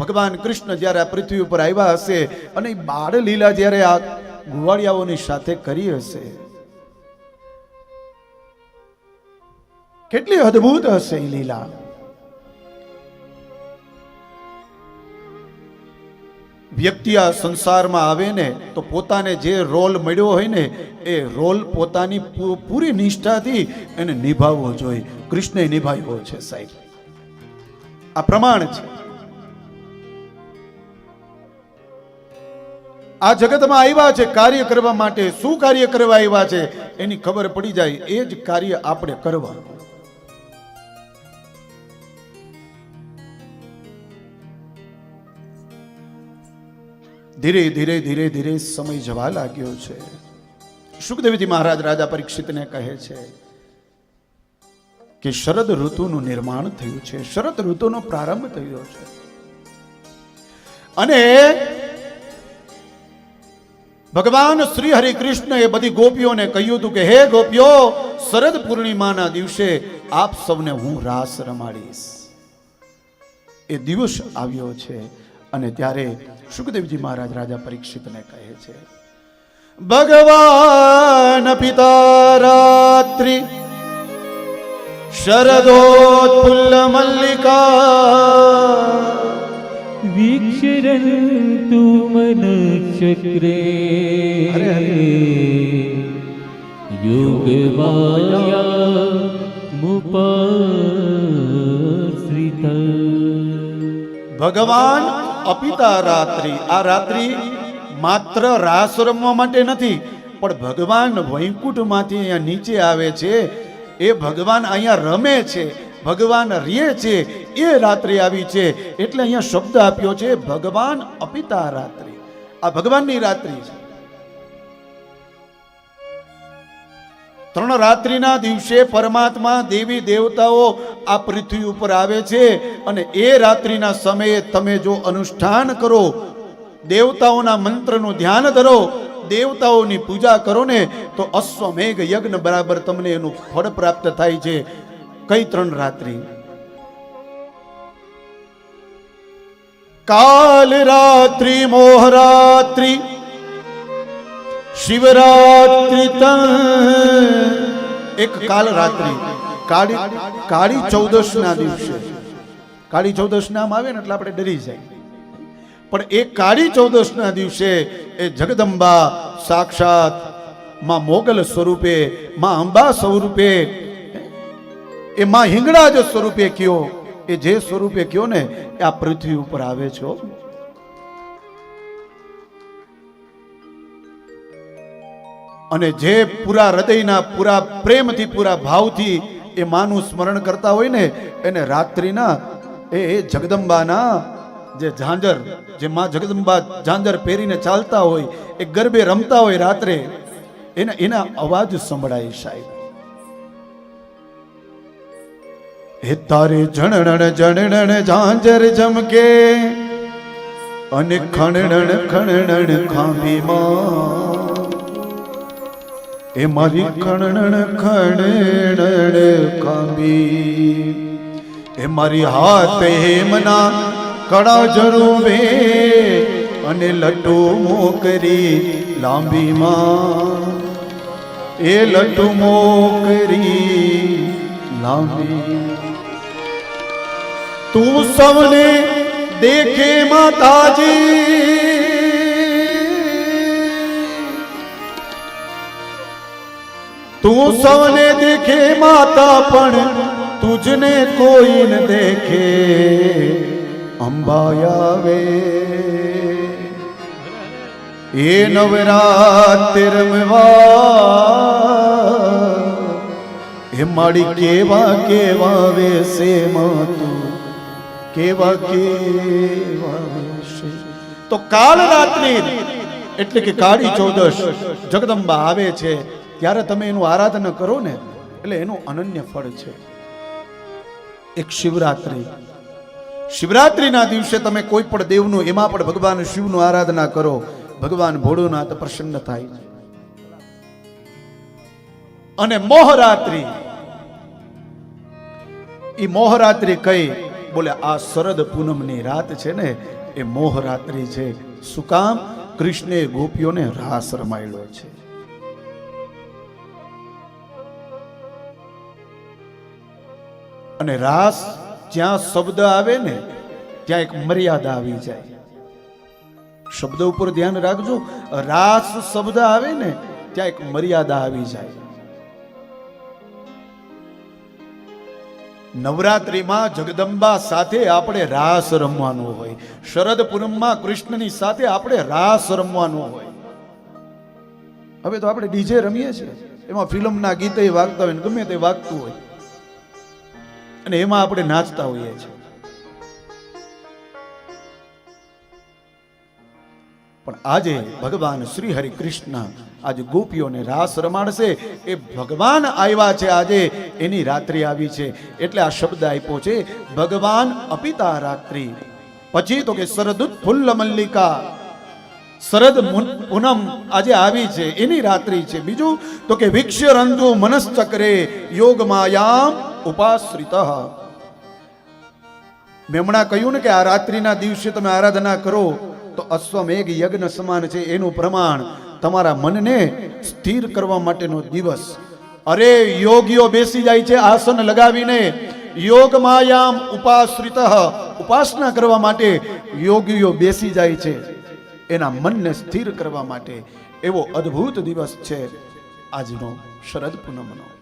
ભગવાન કૃષ્ણ જ્યારે આ પૃથ્વી ઉપર આવ્યા હશે અને બાળ લીલા જ્યારે આ ગુવાળિયાઓની સાથે કરી હશે, કેટલી અદભુત હશે એ લીલા. વ્યક્તિ આ સંસારમાં આવે ને તો પોતાને જે રોલ મળ્યો હોય ને, એ રોલ પોતાની પૂરી નિષ્ઠાથી એને નિભાવવો જોઈએ. કૃષ્ણએ નિભાવ્યો છે સાહેબ. આ પ્રમાણ છે. આ જગતમાં આવ્યા છે, કાર્ય કરવા માટે શું કાર્ય કરવા આવ્યા છે, એની ખબર પડી જાય, એ જ કાર્ય આપણે કરવા ધીરે ધીરે ધીરે ધીરે સમય જવા લાગ્યો છે. સુખદેવજી મહારાજ રાજા પરીક્ષિતને કહે છે કે શરદ ઋતુનું નિર્માણ થયું છે, શરદ ઋતુનો પ્રારંભ થયો છે. અને ભગવાન શ્રી હરિ એ બધી ગોપીઓને કહ્યું હતું કે, હે ગોપીઓ, શરદ પૂર્ણિમાના દિવસે આપ સૌને હું રાસ રમાડીશ. એ દિવસ આવ્યો છે અને ત્યારે સુખદેવજી મહારાજ રાજા પરીક્ષિતને કહે છે, ભગવાન પિતા રાત્રિ, શરદોત્ફુલ્લ મલ્લિકા વિક્ષરણ તું મનુષ્યક્રે યુગ માયા મુપશ્રિત ભગવાન અપિતા રાત્રિ આ રાત્રિ માત્ર રાસ રમવા માટે નથી પણ ભગવાન વૈકુંઠમાંથી અહીંયા નીચે આવે છે. એ ભગવાન અહીંયા રમે છે. ભગવાન રીએ છે, એ રાત્રે આવી છે. એટલે અહીંયા શબ્દ આપ્યો છે, ભગવાન અપિતા રાત્રિ. આ ભગવાનની રાત્રિ છે. ત્રણ રાત્રિના દિવસે પરમાત્મા દેવી દેવતાઓ આ પૃથ્વી ઉપર આવે છે અને એ રાત્રિના સમયે તમે જો અનુષ્ઠાન કરો, દેવતાઓના મંત્રનું ધ્યાન ધરો, દેવતાઓની પૂજા કરો ને, તો અશ્વમેઘ યજ્ઞ બરાબર તમને એનું ફળ પ્રાપ્ત થાય છે. કઈ ત્રણ રાત્રિ? કાલ રાત્રિ મોહરાત્રિ શિવરાત્રિ એક કાલ રાત્રિ. કાળી કાળી ચૌદશ ના દિવસે. કાળી ચૌદશ નામ આવે ને એટલે આપણે ડરી જાય. પણ એ કાળી ચૌદશ ના દિવસે એ જગદંબા સાક્ષાતમાં મોગલ સ્વરૂપે, માં અંબા સ્વરૂપે એ માં જ સ્વરૂપે કયો? એ જે સ્વરૂપે કયો ને, એ આ પૃથ્વી ઉપર આવે છે અને જે પૂરા હૃદયના પૂરા પ્રેમથી, પૂરા ભાવથી એ માનું સ્મરણ કરતા હોય ને, એને રાત્રિના એ જગદંબાના જે ઝાંઝર, જે માં જગદંબા ઝાંઝર પહેરીને ચાલતા હોય, એ ગરબે રમતા હોય રાત્રે, એના એના અવાજ સંભળાય સાહેબ. હે તારે જણણ જણણ ઝાંઝર જમકે. અને ખણણ ખણણ ખાંભીમાં. એ મારી ખણણ ખણણ ખાંભી. એ મારી હાથ હેમના કડા જરૂવે અને લટુ મોકરી લાંબીમાં. એ લટુ મોકરી લાંબી તું સૌને દેખે માતાજી તું સૌને દેખે માતા પણ તુજને કોઈ ન દેખે અંબાયાવે એ નવરાત્ર રમવા એ માડી કેવા કેવા વેશે માતું કેવા કેવા તો કાલ રાત્રિ, એટલે કે કાળી ચૌદશ જગદંબા આવે છે, ત્યારે તમે એનું આરાધના કરો ને, એટલે એનું અનન્ય ફળ છે. એક શિવરાત્રિ. શિવરાત્રિના દિવસે તમે કોઈ પણ દેવનું, એમાં પણ ભગવાન શિવનું આરાધના કરો, ભગવાન ભોળોનાથ પ્રસન્ન થાય. અને મોહરાત્રિ. એ મોહરાત્રિ કઈ? બોલે, આ શરદ પૂનમની રાત છે ને, એ મોહ છે. શું કામ? કૃષ્ણે ગોપીઓને રાસ રમાયેલો છે. અને રાસ જ્યાં શબ્દ આવે ને, ત્યાં એક મર્યાદા આવી જાય. શબ્દ ઉપર ધ્યાન રાખજો. રાસ શબ્દ આવે ને, ત્યાં એક મર્યાદા આવી જાય. નવરાત્રિમાં જગદંબા સાથે આપણે રાસ રમવાનું હોય. શરદ પૂનમમાં કૃષ્ણની સાથે આપણે રાસ રમવાનું હોય. હવે તો આપણે ડીજે રમીએ છીએ. એમાં ફિલ્મના ગીતે વાગતા હોય ને ગમે તે વાગતું હોય. અને એમાં આપણે નાચતા હોઈએ છીએ. પણ આજે ભગવાન શ્રી હરિ કૃષ્ણ આજે ગોપીઓને રાસ રમાડશે. એ ભગવાન આવ્યા છે આજે. એની રાત્રિ આવી છે. એટલે આ શબ્દ આપ્યો છે, ભગવાન અપિતા રાત્રિ. પછી તો કે શરદુત ફુલ્લ મલ્લિકા. શરદ પૂનમ આજે આવી છે. એની રાત્રિ છે. બીજું તો કે વિક્ષ્ય રંજુ મનસ્ચક્રે યોગ માયામ ઉપાશ્રિત. મેમણા કહ્યું ને કે, આ રાત્રિના દિવસે તમે આરાધના કરો. તો અશ્વમેઘ યજ્ઞ સમાન છે એનું પ્રમાણ તમારા મનને સ્થિર કરવા માટેનો દિવસ. અરે યોગીઓ બેસી જાય છે આસન લગાવીને. યોગ માયામ ઉપાશ્રિત. ઉપાસના કરવા માટે યોગીઓ બેસી જાય છે. એના મનને સ્થિર કરવા માટે એવો અદ્ભુત દિવસ છે. આજનો શરદ પૂનમનો.